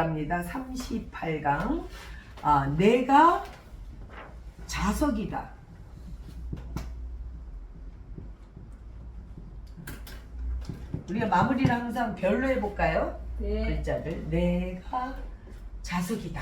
나갑니다. 38강. 아, 내가 자석이다. 우리가 마무리를 항상 별로 해볼까요? 네. 글자를 내가 자석이다.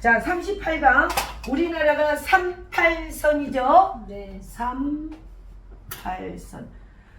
자, 38강. 우리나라가 38선이죠. 네. 38선.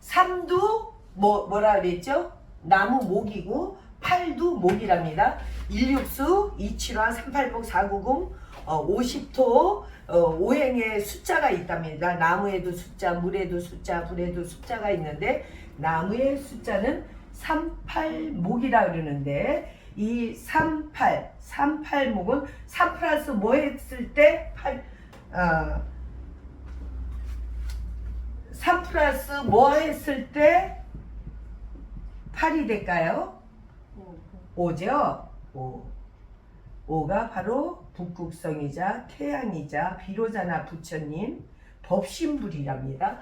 3도 뭐 뭐라 그랬죠? 나무 목이고 8도 목이랍니다. 1육수, 275, 380, 490, 어, 50토, 어, 오행의 숫자가 있답니다. 나무에도 숫자, 물에도 숫자, 불에도 숫자가 있는데 나무의 숫자는 38목이라 그러는데 이 38, 38목은 3 플러스 뭐 했을 때 8, 어, 3 플러스 뭐 했을 때 8이 될까요? 오, 5죠? 5. 5가 바로 북극성이자 태양이자 비로자나 부처님 법신불이랍니다.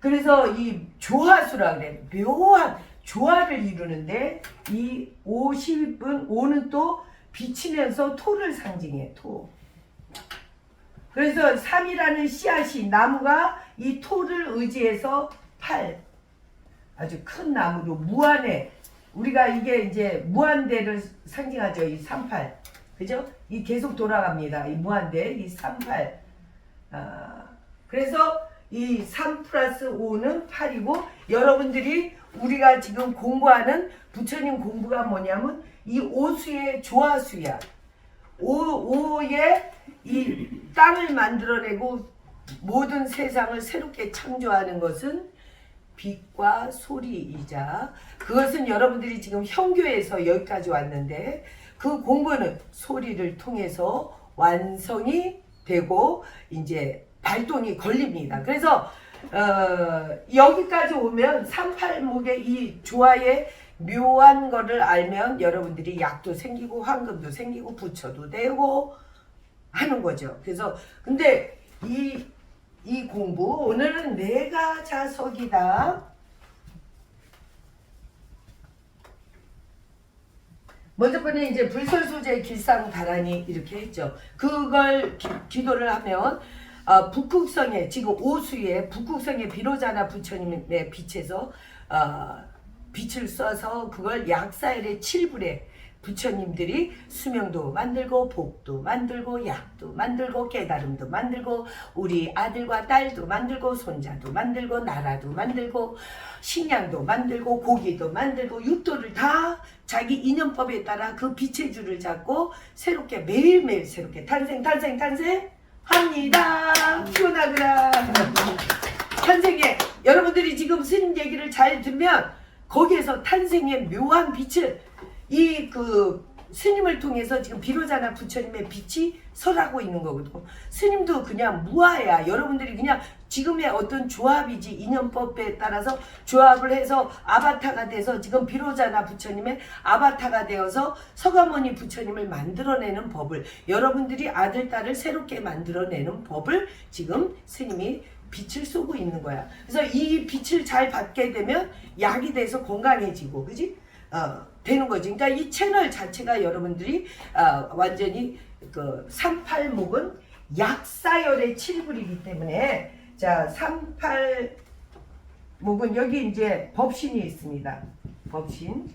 그래서 이 조화수라 그래. 묘한 조화를 이루는데 이 50은 5는 또 비치면서 토를 상징해 토. 그래서 3이라는 씨앗이 나무가 이 토를 의지해서 8 아주 큰 나무로 무한의 우리가 이게 이제 무한대를 상징하죠. 이 38. 그죠? 이 계속 돌아갑니다. 이 무한대, 이 38. 아, 그래서 이 3 플러스 5는 8이고 여러분들이 우리가 지금 공부하는 부처님 공부가 뭐냐면 이 오수의 조화수야. 오, 오의 이 땅을 만들어내고 모든 세상을 새롭게 창조하는 것은 빛과 소리이자 그것은 여러분들이 지금 현교에서 여기까지 왔는데 그 공부는 소리를 통해서 완성이 되고 이제 발동이 걸립니다. 그래서 어, 여기까지 오면 38목의 이 조화의 묘한 거를 알면 여러분들이 약도 생기고 황금도 생기고 부처도 되고 하는 거죠. 그래서 근데 이 이 공부 오늘은 내가 자석이다. 먼저 번에 이제 불설소재 길상 다란이 이렇게 했죠. 그걸 기, 기도를 하면 어, 북극성에 지금 오수에 북극성의 비로자나 부처님의 빛에서 어, 빛을 쏴서 그걸 약사일의 칠불에 부처님들이 수명도 만들고 복도 만들고 약도 만들고 깨달음도 만들고 우리 아들과 딸도 만들고 손자도 만들고 나라도 만들고 식량도 만들고 고기도 만들고 육도를 다 자기 인연법에 따라 그 빛의 줄을 잡고 새롭게 매일매일 새롭게 탄생 탄생 탄생 합니다. 피곤하더라. 탄생에 여러분들이 지금 스님 얘기를 잘 듣면 거기에서 탄생의 묘한 빛을 이 그 스님을 통해서 지금 비로자나 부처님의 빛이 설하고 있는 거거든요. 스님도 그냥 무아야. 여러분들이 그냥 지금의 어떤 조합이지 인연법에 따라서 조합을 해서 아바타가 돼서 지금 비로자나 부처님의 아바타가 되어서 서가모니 부처님을 만들어내는 법을 여러분들이 아들 딸을 새롭게 만들어내는 법을 지금 스님이 빛을 쏘고 있는 거야. 그래서 이 빛을 잘 받게 되면 약이 돼서 건강해지고, 그지? 어, 되는 거지. 그러니까 이 채널 자체가 여러분들이 어, 완전히 그 38목은 약사열의 7불이기 때문에 자, 38목은 여기 이제 법신이 있습니다. 법신.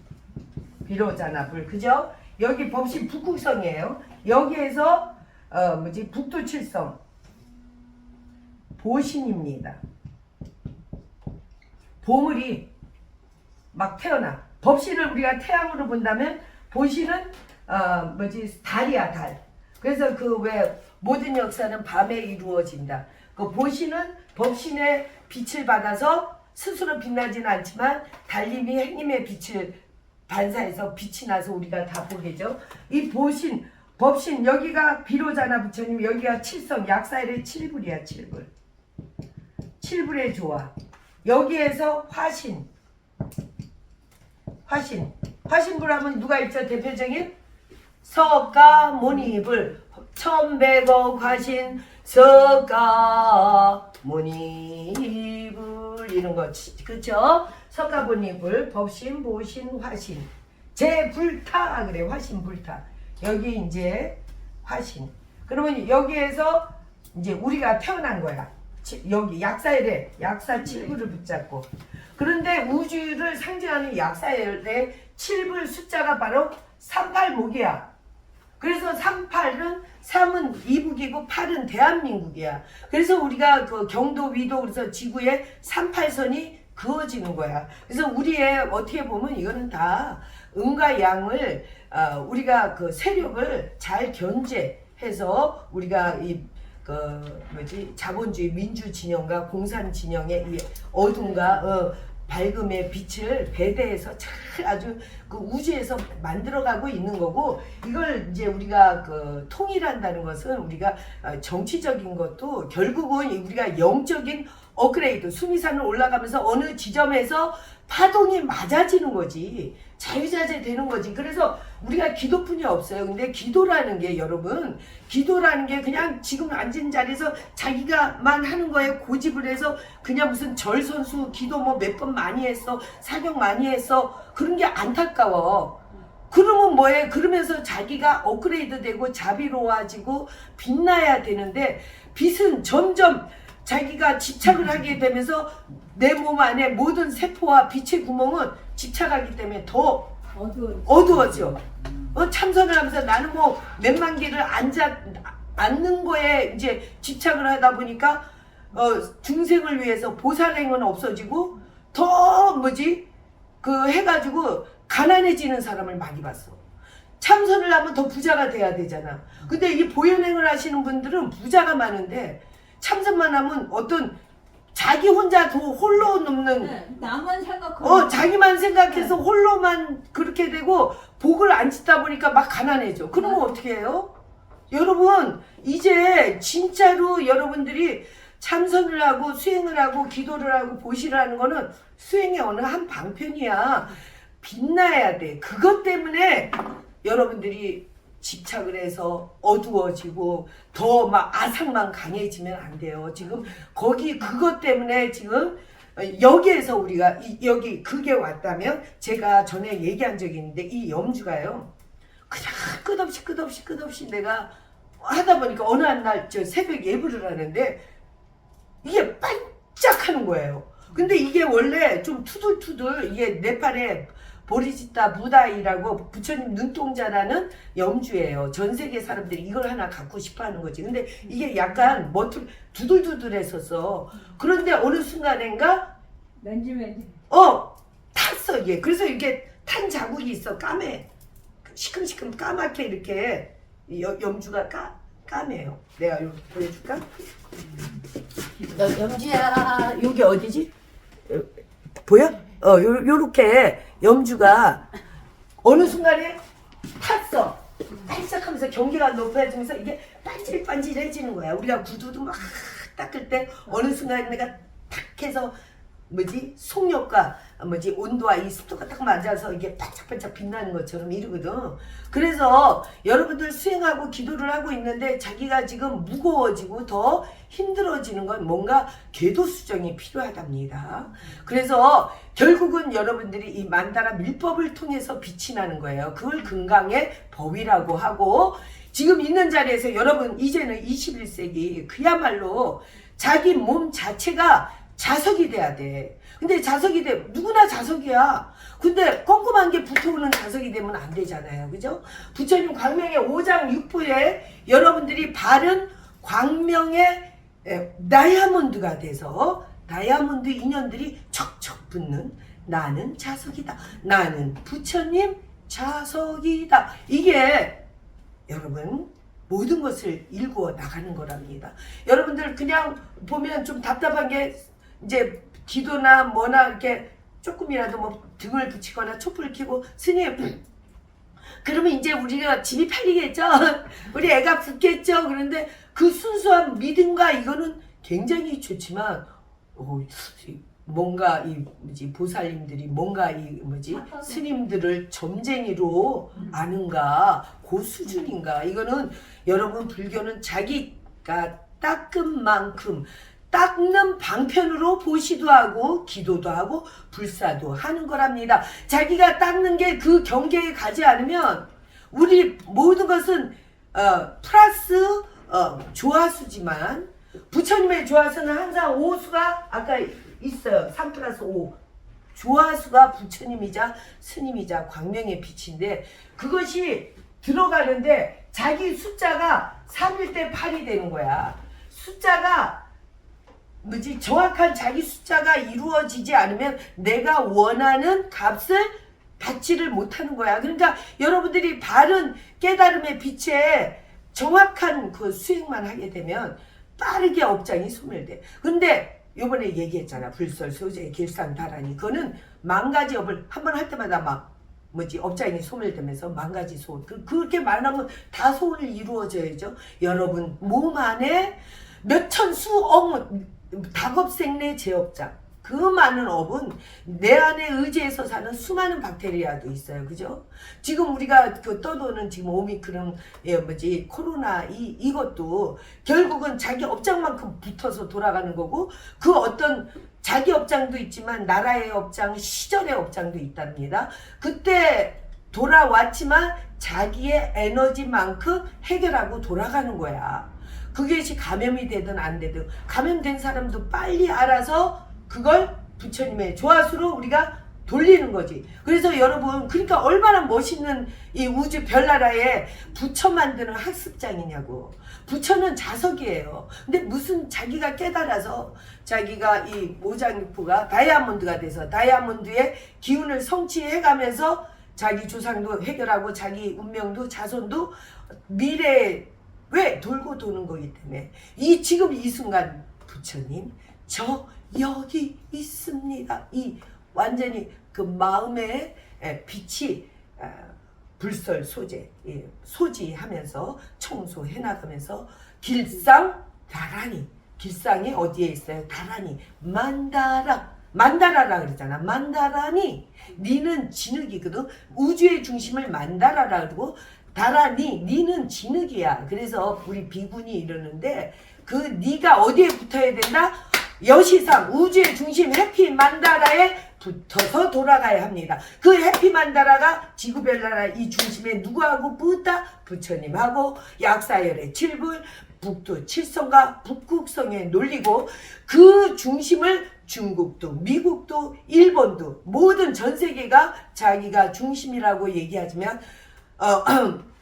비로자나 불. 그죠? 여기 법신 북극성이에요. 여기에서 어, 뭐지? 북두칠성. 보신입니다. 보물이 막 태어나. 법신을 우리가 태양으로 본다면 보신은 어 뭐지 달이야 달. 그래서 그 왜 모든 역사는 밤에 이루어진다. 그 보신은 법신의 빛을 받아서 스스로 빛나지는 않지만 달님이 행님의 빛을 반사해서 빛이 나서 우리가 다 보게죠. 이 보신 법신 여기가 비로자나 부처님 여기가 칠성 약사일의 칠불이야 칠불. 칠불의 조화. 여기에서 화신. 화신. 화신불 하면 누가 있죠? 대표적인 석가 모니불. 천백억 화신 석가 모니불 이런 거 그쵸? 석가 모니불 법신 보신 화신 제불타 그래 화신 불타 여기 이제 화신 그러면 여기에서 이제 우리가 태어난 거야 치- 여기 약사열에 약사 칠부를 붙잡고 그런데 우주를 상징하는 약사열의 칠불 숫자가 바로 38목이야 그래서 38은 3은 이북이고 8은 대한민국이야. 그래서 우리가 그 경도 위도 그래서 지구에 38선이 그어지는 거야. 그래서 우리의 어떻게 보면 이거는 다 음과 양을 어, 우리가 그 세력을 잘 견제해서 우리가 이 그 뭐지? 자본주의 민주 진영과 공산 진영의 이 어둠과 어, 밝음의 빛을 배대해서 잘 아주 그 우주에서 만들어가고 있는 거고 이걸 이제 우리가 그 통일한다는 것은 우리가 어, 정치적인 것도 결국은 우리가 영적인 업그레이드 수미산을 올라가면서 어느 지점에서 파동이 맞아지는 거지 자유자재 되는 거지. 그래서 우리가 기도뿐이 없어요. 근데 기도라는 게 여러분 기도라는 게 그냥 지금 앉은 자리에서 자기가만 하는 거에 고집을 해서 그냥 무슨 절 선수 기도 뭐 몇 번 많이 했어 사격 많이 했어 그런 게 안타까워. 그러면 뭐해? 그러면서 자기가 업그레이드 되고 자비로워지고 빛나야 되는데 빛은 점점 자기가 집착을 하게 되면서 내 몸 안에 모든 세포와 빛의 구멍은 집착하기 때문에 더 어두워. 어두워져. 어, 참선을 하면서 나는 뭐 몇만 개를 앉아 앉는 거에 이제 집착을 하다 보니까 어, 중생을 위해서 보살행은 없어지고 더 뭐지 그 해가지고 가난해지는 사람을 많이 봤어. 참선을 하면 더 부자가 돼야 되잖아. 근데 이 보현행을 하시는 분들은 부자가 많은데 참선만 하면 어떤 자기 혼자 도 홀로 넘는 네, 나만 생각하고. 어 자기만 생각해서 홀로만 그렇게 되고 복을 안 짓다 보니까 막 가난해져. 그러면 어떻게 해요? 여러분 이제 진짜로 여러분들이 참선을 하고 수행을 하고 기도를 하고 보시를 하는 거는 수행의 어느 한 방편이야. 빛나야 돼. 그것 때문에 여러분들이 집착을 해서 어두워지고 더 막 아상만 강해지면 안 돼요. 지금 거기 그것 때문에 지금 어, 여기에서 우리가 이- 여기 그게 왔다면 제가 전에 얘기한 적이 있는데 이 염주가요 그냥 끝없이 끝없이 끝없이 내가 하다 보니까 어느 한 날 저 새벽 예불을 하는데 이게 반짝하는 거예요. 근데 이게 원래 좀 투들투들 이게 네팔에 보리지타 부다이라고 부처님 눈동자라는 염주예요. 전 세계 사람들이 이걸 하나 갖고 싶어 하는 거지. 근데 이게 약간 머툴 두들두들했었어. 그런데 어느 순간인가 맨지 맨지. 어 탔어 이게. 그래서 이게 탄 자국이 있어 까매. 시큼시큼 까맣게 이렇게 염주가 까 까매요. 내가 이거 보여줄까? 여, 염주야 여기 어디지? 여- 보여? 어 요, 요렇게 염주가 어느 순간에 탔어. 반짝하면서 경기가 높아지면서 이게 반질반질해지는 거야. 우리가 구두도 막 닦을 때 어느 순간 내가 탁 해서 뭐지 속력과 뭐지 온도와 이 습도가 딱 맞아서 이게 반짝반짝 빛나는 것처럼 이러거든. 그래서 여러분들 수행하고 기도를 하고 있는데 자기가 지금 무거워지고 더 힘들어지는 건 뭔가 궤도 수정이 필요하답니다. 그래서 결국은 여러분들이 이 만다라 밀법을 통해서 빛이 나는 거예요. 그걸 금강의 법이라고 하고 지금 있는 자리에서 여러분 이제는 21세기 그야말로 자기 몸 자체가 자석이 돼야 돼. 근데 자석이 돼 누구나 자석이야. 근데 꼼꼼한 게 붙어오는 자석이 되면 안 되잖아요. 그죠? 부처님 광명의 5장 6부에 여러분들이 바른 광명의 에, 다이아몬드가 돼서 다이아몬드 인연들이 척척 붙는 나는 자석이다. 나는 부처님 자석이다. 이게 여러분 모든 것을 일구어 나가는 거랍니다. 여러분들 그냥 보면 좀 답답한 게 이제 기도나 뭐나 이렇게 조금이라도 뭐 등을 붙이거나 촛불을 켜고 스님 그러면 이제 우리가 집이 팔리겠죠? 우리 애가 붙겠죠? 그런데 그 순수한 믿음과 이거는 굉장히 좋지만 어, 이- 뭔가 이 뭐지 보살님들이 뭔가 이 뭐지 스님들을 점쟁이로 아는가? 그 수준인가? 이거는 여러분 불교는 자기가 닦은 만큼 닦는 방편으로 보시도 하고 기도도 하고 불사도 하는 거랍니다. 자기가 닦는 게 그 경계에 가지 않으면 우리 모든 것은 어, 플러스 어, 조화수지만 부처님의 조화수는 항상 오수가 아까 있어요. 3 플러스 5. 조화수가 부처님이자 스님이자 광명의 빛인데 그것이 들어가는데 자기 숫자가 3일 때 8이 되는 거야. 숫자가 뭐지 정확한 자기 숫자가 이루어지지 않으면 내가 원하는 값을 받지를 못하는 거야. 그러니까 여러분들이 바른 깨달음의 빛에 정확한 그 수행만 하게 되면 빠르게 업장이 소멸돼. 근데 요번에 얘기했잖아. 불설, 소재, 길상, 다라니. 그거는 만 가지 업을 한 번 할 때마다 막 뭐지 업장이 소멸되면서 만 가지 소원. 그, 그렇게 말하면 다 소원이 이루어져야죠. 여러분 몸 안에 몇천 수억 다급생내 제업장. 그 많은 업은 내 안에 의지해서 사는 수많은 박테리아도 있어요. 그죠? 지금 우리가 그 떠도는 지금 오미크론 예, 뭐지 코로나 이 이것도 결국은 자기 업장만큼 붙어서 돌아가는 거고 그 어떤 자기 업장도 있지만 나라의 업장, 시절의 업장도 있답니다. 그때 돌아왔지만 자기의 에너지만큼 해결하고 돌아가는 거야. 그것이 감염이 되든 안 되든 감염된 사람도 빨리 알아서 그걸 부처님의 조화수로 우리가 돌리는 거지. 그래서 여러분, 그러니까 얼마나 멋있는 이 우주 별나라에 부처 만드는 학습장이냐고. 부처는 자석이에요. 근데 무슨 자기가 깨달아서 자기가 이 모장육부가 다이아몬드가 돼서 다이아몬드의 기운을 성취해 가면서 자기 조상도 해결하고 자기 운명도 자손도 미래에 왜 돌고 도는 거기 때문에 이 지금 이 순간 부처님 저 여기 있습니다. 이 완전히 그 마음의 에, 빛이 아, 불설 소재 예, 소지하면서 청소해 나가면서 길상 다라니 길상이 어디에 있어요? 다라니 만다라 만다라라 그러잖아. 만다라니 니는 진흙이거든. 우주의 중심을 만다라라 그러고 다라니 니는 진흙이야. 그래서 우리 비군이 이러는데 그 니가 어디에 붙어야 된다? 여시상 우주의 중심 해피 만다라에 붙어서 돌아가야 합니다. 그 해피 만다라가 지구별나라 이 중심에 누구하고 붙다? 부처님하고 약사열의 칠불 북두 칠성과 북극성에 놀리고 그 중심을 중국도 미국도 일본도 모든 전 세계가 자기가 중심이라고 얘기하지만 어,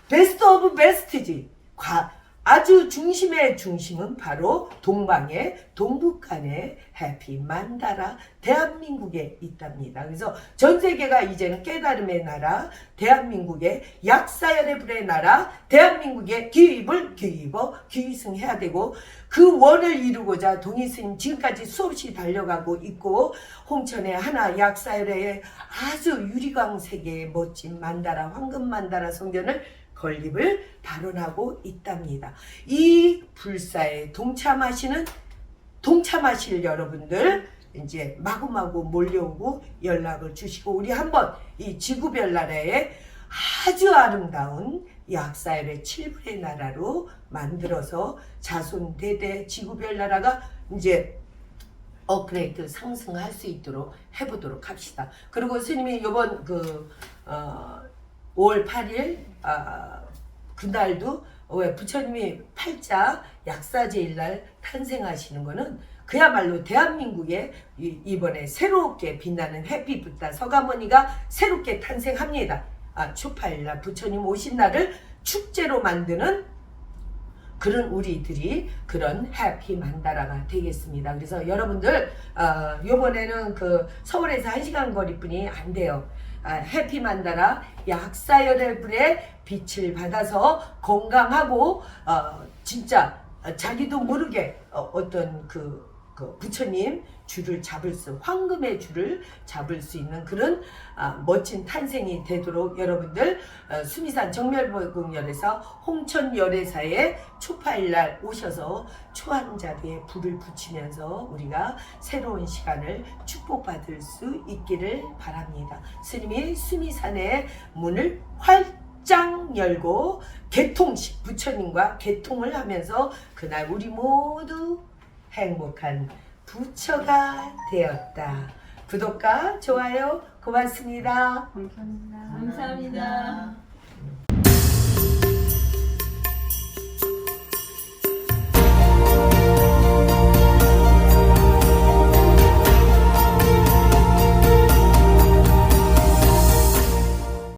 베스트 오브 베스트지. 과, 아주 중심의 중심은 바로 동방의 동북한의 해피 만다라 대한민국에 있답니다. 그래서 전 세계가 이제는 깨달음의 나라 대한민국의 약사연의 불의 나라 대한민국의 기입을 기입어 기승해야 되고 그 원을 이루고자 동의스님 지금까지 수없이 달려가고 있고 홍천의 하나 약사열의 아주 유리광 세계의 멋진 만다라 황금 만다라 성전을 건립을 발언하고 있답니다. 이 불사에 동참하시는 동참하실 여러분들 이제 마구마구 몰려오고 연락을 주시고 우리 한번 이 지구별 나라에 아주 아름다운 약사열의 칠불의 나라로 만들어서 자손 대대 지구별 나라가 이제 업그레이드 상승할 수 있도록 해보도록 합시다. 그리고 스님이 이번 그 어, 5월 8일 아, 그날도 왜 부처님이 팔자 약사제일 날 탄생하시는 거는 그야말로 대한민국에 이- 이번에 새롭게 빛나는 햇빛부터 서가모니가 새롭게 탄생합니다. 아, 추파일날 부처님 오신 날을 축제로 만드는 그런 우리들이 그런 해피 만다라가 되겠습니다. 그래서 여러분들 어, 요번에는 그 서울에서 1시간 거리뿐이 안 돼요. 아, 해피 만다라 약사열의 불에 빛을 받아서 건강하고 어, 진짜 자기도 모르게 어, 어떤 그, 그 부처님 줄을 잡을 수 황금의 줄을 잡을 수 있는 그런 아, 멋진 탄생이 되도록 여러분들 어, 수미산 정멸보궁열에서 홍천열애사에 초파일날 오셔서 초한 자리에 불을 붙이면서 우리가 새로운 시간을 축복받을 수 있기를 바랍니다. 스님이 수미산의 문을 활짝 열고 개통식 부처님과 개통을 하면서 그날 우리 모두 행복한 부처가 되었다. 구독과 좋아요 고맙습니다. 감사합니다. 감사합니다.